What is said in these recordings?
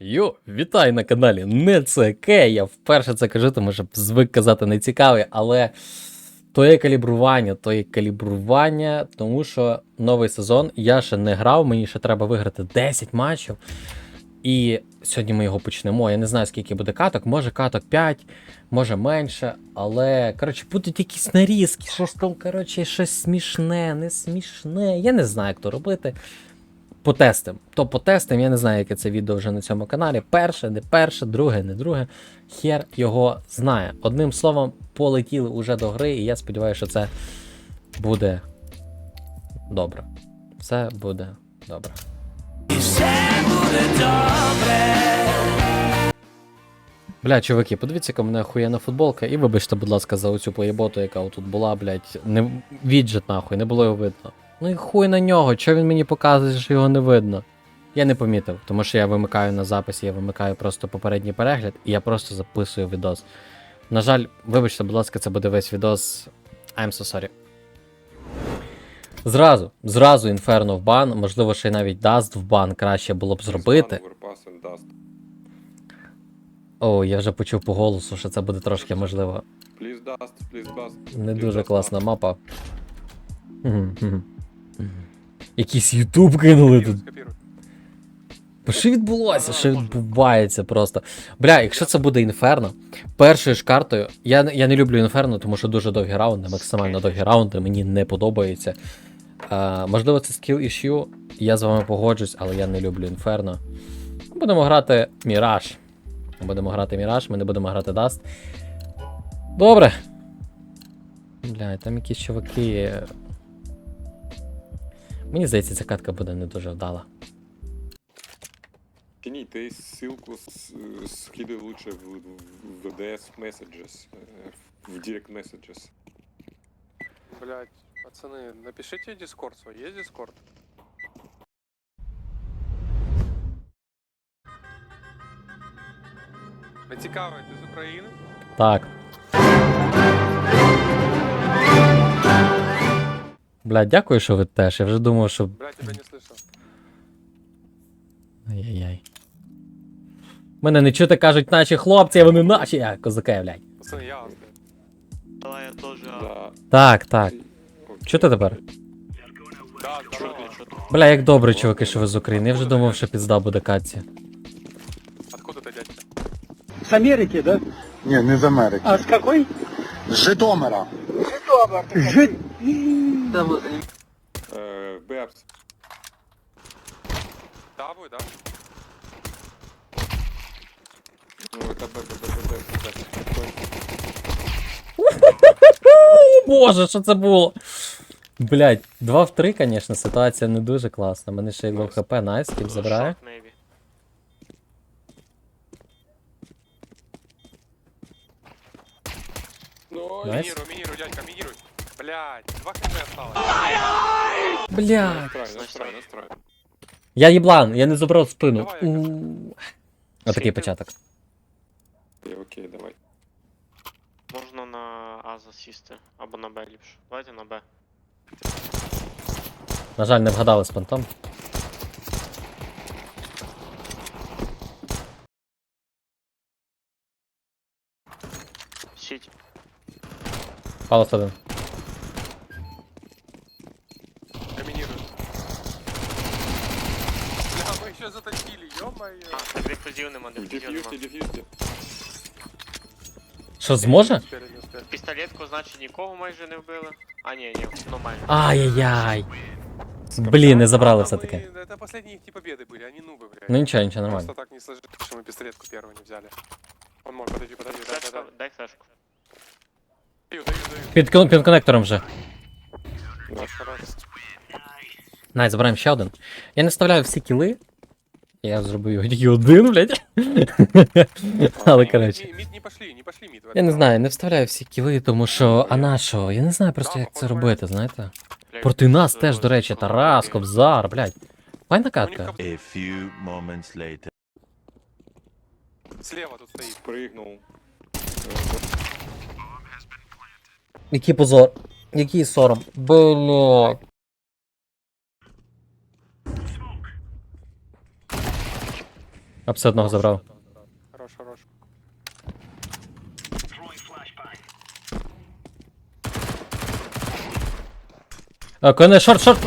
Йо, вітай на каналі Не Я вперше це кажу, тому що звик казати не цікавий, але то є калібрування, то є калібрування, тому що новий сезон я ще не грав, мені ще треба виграти 10 матчів. І сьогодні ми його почнемо. Я не знаю, скільки буде каток, може каток 5, може менше, але коротше, будуть якісь нарізки, щось там, коротше, щось смішне, не смішне. Я не знаю, як то робити. Потестим. То потестим, я не знаю, яке це відео вже на цьому каналі. Перше, не перше, друге, не друге. Хер його знає. Одним словом, полетіли уже до гри, і я сподіваюся, що це буде добре. Все буде добре. Все буде добре. Бля, чуваки, подивіться, яка мене охуєнна футболка, і вибачте, будь ласка, за оцю поєботу, яка отут була, блядь. Не... Віджит нахуй, не було його видно. Ну і хуй на нього, чого він мені показує, що його не видно? Я не помітив, тому що я вимикаю на записі, я вимикаю просто попередній перегляд, і я просто записую відос. На жаль, вибачте, будь ласка, це буде весь відос. I'm so sorry. Зразу, зразу інферно в бан, можливо, ще й навіть даст в бан краще було б зробити. О, я вже почув по голосу, що це буде трошки можливо. Не дуже класна мапа. Мгм, мгм. Якийсь Ютуб кинули тут. Що відбулося? Що відбувається просто? Бля, якщо це буде інферно, першою ж картою. Я, я не люблю інферно, тому що дуже довгі раунди, максимально довгі раунди, мені не подобається. А, можливо, це скіл issue, я з вами погоджусь, але я не люблю інферно. Будемо грати Міраж. Будемо грати Міраж, ми не будемо грати Даст. Добре. Бля, там якісь чуваки. Мені здається, ця катка буде не дуже вдала. Кинь, ты ссылку с- скидывай лучше в, в VDS Messages, э, в Direct Messages. Блять, пацаны, напишите дискорд свой. Есть дискорд? Ви цікавий, ти з України? Так. Бля, дякую, що ви теж. Я вже думав, що. Блять, тебя не слышно. Ай-яй-яй. Мене не чути кажуть наші хлопці, а вони наші, а козаки, блядь. Пацаны, я вас, блядь. Да, я тоже. Да. Так, так. Окей. Чути тепер? Да, Чё здорово. ты, чё ты? Бля, як добре, чуваки, що ви з України. Я вже думав, що пізда буде катці. Откуда ты, дядька? С Америки, да? Ні, не з Америки. А с какой? З Житомира. Жить. Э, Бэпс. Да, вы, да? Ну, это Б, Б, Б, Б, Б, Б. О, Боже, що це було? Блять, 2 в 3, звісно, ситуація не дуже класна. Мене ще й лоу хп, найс, кіп забирає. Short, maybe. Ну, Минируй, дядька, минируй. Блять, два хп осталось. Бля. настрой, настрой, настрой. Я їблан, я не забрав спину. Давай. У. Отакий початок. Окей, окей, давай. Можна на А засісти, або на Б ліпше. Давайте на Б. На жаль, не вгадали з понтом. Сіть. Палос один. Я минирую. Бля, мы еще затащили, ё-моё. А, дифузів нема, дифузів Дефьюзьте, нема. дефьюзте. Що зможе? Не успели, не успели. Пістолетку, значить, нікого майже не вбили. А, ні, ні, ну майже. Ай-яй-яй. Блін, не забрали А, все-таки. мы- Это последние их победы были, они нубы, блядь. Ну нічого, нічого, нормально. Просто так не сложилось, что мы пистолетку первую не взяли. Он мог, подожди, подожди, да, да, Флешка, да. дай флешку. Під, кон- під конектором вже. Хорош. Най, забираємо ще один. Я не вставляю всі кіли. Я зробив його тільки один, блядь. Але Не, коротше. не, мид не пошли, не пошли мид. Я не знаю, не вставляю всі кіли, тому що. А на що? Я не знаю просто, як це робити, знаєте. Проти нас теж, до речі, Тарас. Кобзар, блядь. Файна У катка. A few moments later. Слева тут стоит. Прыгнул. Який позор. Який сором. Блядь. А все одного забрав. Хорош, хорош. А, коне, шорт, шорт!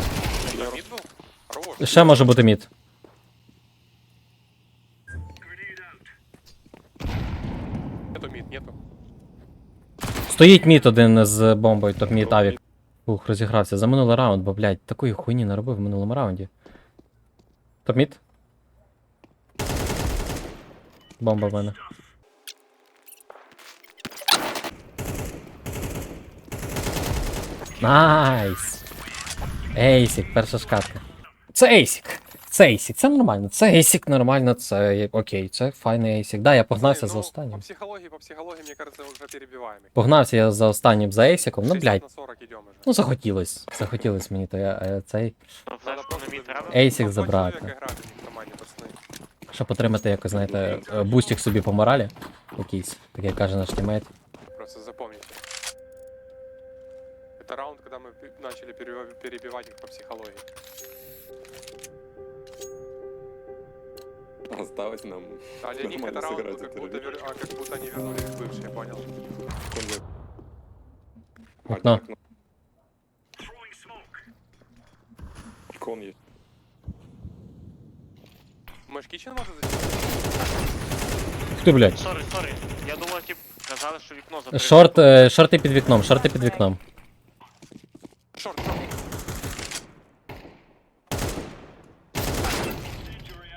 Ще може бути мід. Нету мид, нету. Стоїть мід один з бомбою, топ мід авік. Ух, розігрався. За минулий раунд, бо, блядь, такої хуйні наробив в минулому раунді. Топ мід? Бомба в мене. Найс! Ейсік, перша шкатка. Це Ейсік. Це Ейсік, це нормально. Це Ейсік нормально, це є- окей, це файний Ейсік. Да, я погнався Пацаны, за ну, останнім. По психологии, по психологии, мне кажется, уже перебиваемый. Погнався я за останнім за Ейсіком, ну 60 блядь. на 40 идем уже. Ну захотілось. Захотілось мені то я е, цей. Ну, Надо Флешку просто на мід треба. Ейсік по два забрати. человека играть у них в команде, пацаны. Щоб отримати якось, знаєте, е, бустик собі по моралі. Якийсь, так як каже наш тімейт. Просто запомните. Это раунд, когда мы пе- начали пере- перебивать их по психологии. Осталось нам А для них Нормально это раунд был сыграть, как это будто, ребята. вер- а, как будто они вернулись в бывший, я понял. конвой. Окно. Кон есть. Мэш Кичен может зайти? Ух ти, блядь. Сорі, сорі. Я думав, тип, казали, що вікно закрите. Шорт, е, шорти під вікном, шорти під вікном.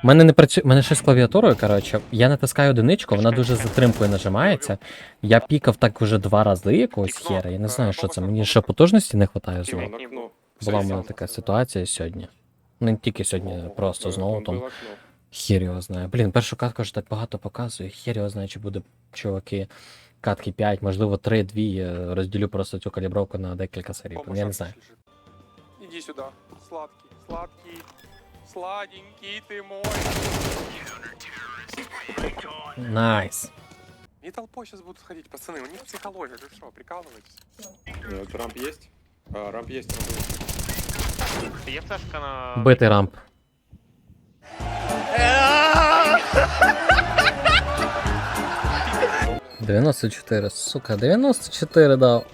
У мене не працює. Мене щось з клавіатурою, коротше. Я натискаю одиничку, вона дуже з затримкою нажимається. Я пікав так уже два рази якогось хера. Я не знаю, що це. Мені ще потужності не вистачає знову. Була в мене така ситуація сьогодні. Ну, не тільки сьогодні, просто знову там. Хер його знає. Блін, першу катку ж так багато показує. Хер його знає, чи буде чуваки. Катки 5, можливо, 3-2. е, Розділю просто цю калібровку на декілька серій. Я не знаю. Иди сюда. Сладкий, сладкий. Сладенький ты мой. Найс. Не толпой сейчас будут ходить, пацаны. У них психология, вы что, прикалываетесь? Э, Рамп есть? А, рамп есть, рамп есть. Флешка на... Битий рамп. Дев'яносто чотири, сука, 94 дав.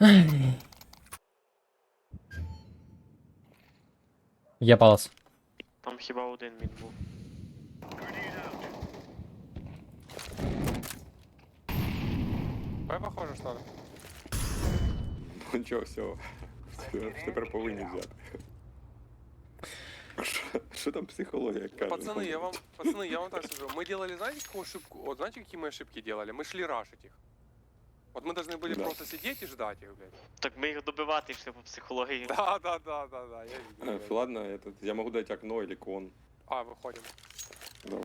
Ай. Є палас. Там хіба один мід був. Давай похоже, что надо. Ну нічого, все. Тепер повинні взяти. Що- Що там психологія каже? Пацаны, я вам, пацаны, я вам так скажу. Мы делали, знаете, какую ошибку? Вот знаете, какие мы ошибки делали? Мы шли рашить их. Вот мы должны были Да. просто сидеть и ждать их, блядь. Так ми їх добивати йшли по психології. Да, да, да, да, да, я видел. Э, блядь. Ладно, этот, я могу дать окно или кон. А, выходим. Да.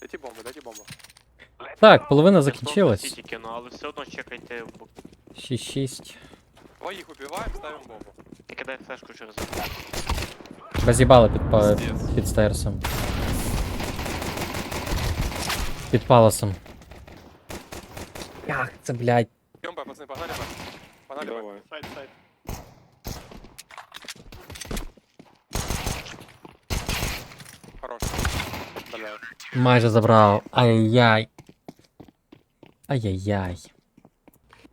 Дайте бомбу, дайте бомбу. Так, половина Я просто закінчилась. сіті кину, але все одно чекайте в бок. 6-6. Двоих убиваем, ставим бомбу. І кидай флешку через. Роз'їбали під, па- Пиздец. під стейрсом. Під паласом. Як це, блядь? Идем, Б, пацаны, погнали, Б. Погнали. Давай. Сайт, сайт. Хорош. Блядь. Майже забрав. Ай-яй. Ай-яй-яй.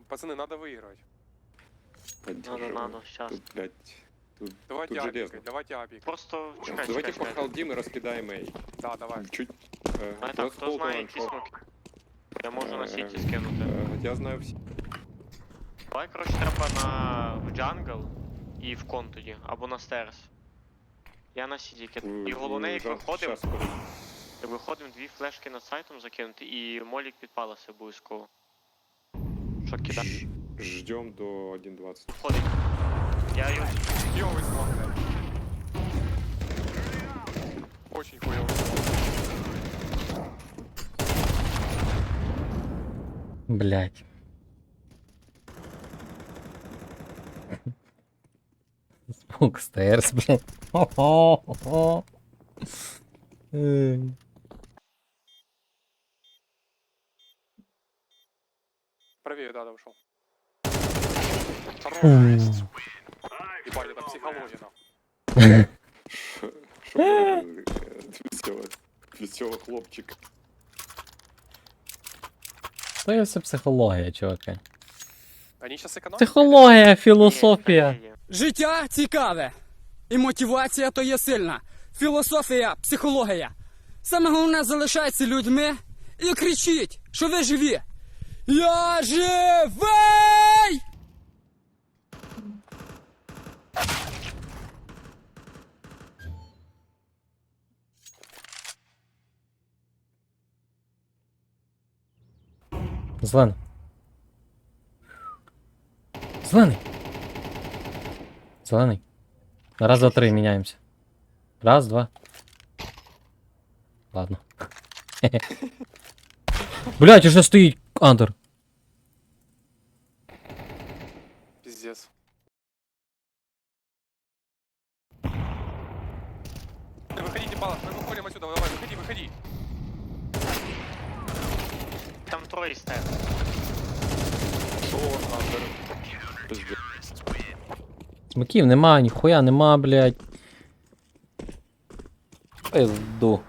Пацаны, надо выигрывать. Надо, надо, щас. Тут, блядь, тут, Давайте тут железно. давайте. Просто чекай, Давайте чекай, чекай. похалдим и раскидаем Эй. Да, давай. Чуть. э, А так, знає, short. смоки? Я можу на Е, сіті скинути. Э, Я знаю все. Давай, коротше, треба на в джангл і в кон тоді, або на стерс. Я на сіді кину. І головне, як виходимо, як виходимо, дві флешки над сайтом закинути і молік підпалися обов'язково. Що кидати? Ждем до 1.20. Входить. Я його Ёвый смог, блядь. Очень хуёвый Блядь. Смок стейрс, блядь. Хо-хо-хо. Правее, да, да, ушел. Хорош. Ебать, это психология, нахуй. Що що є все психологія, чуваки. Они сейчас экономят? Психологія, філософія. Життя цікаве. І мотивація то є сильна. Філософія, психологія. Саме головне залишайтеся людьми і кричіть, що ви живі. Я живий! Зелений. Зелений. Зелений. На раз, два, три міняємося. Раз, два. Ладно. Блять, уже стоїть Андер. Пиздец. Ты Выходите, Балов, мы выходим отсюда, давай, выходи, выходи. Там троє стер. Що Смаків нема, ніхуя нема, блядь. Пизду. У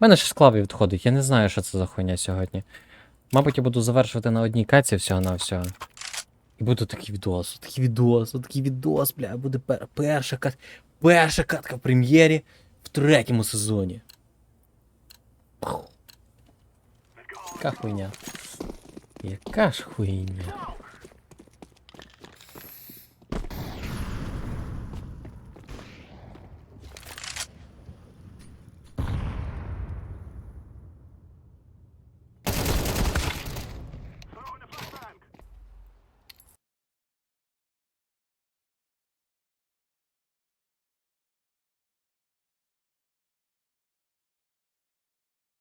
мене ще з клави відходить, я не знаю, що це за хуйня сьогодні. Мабуть, я буду завершувати на одній каці всього на всього. І буде такий відос, такий відос, такий відос, бля, буде пер- перша кат. Перша катка в прем'єрі в третьому сезоні. Яка хуйня. Яка ж хуйня.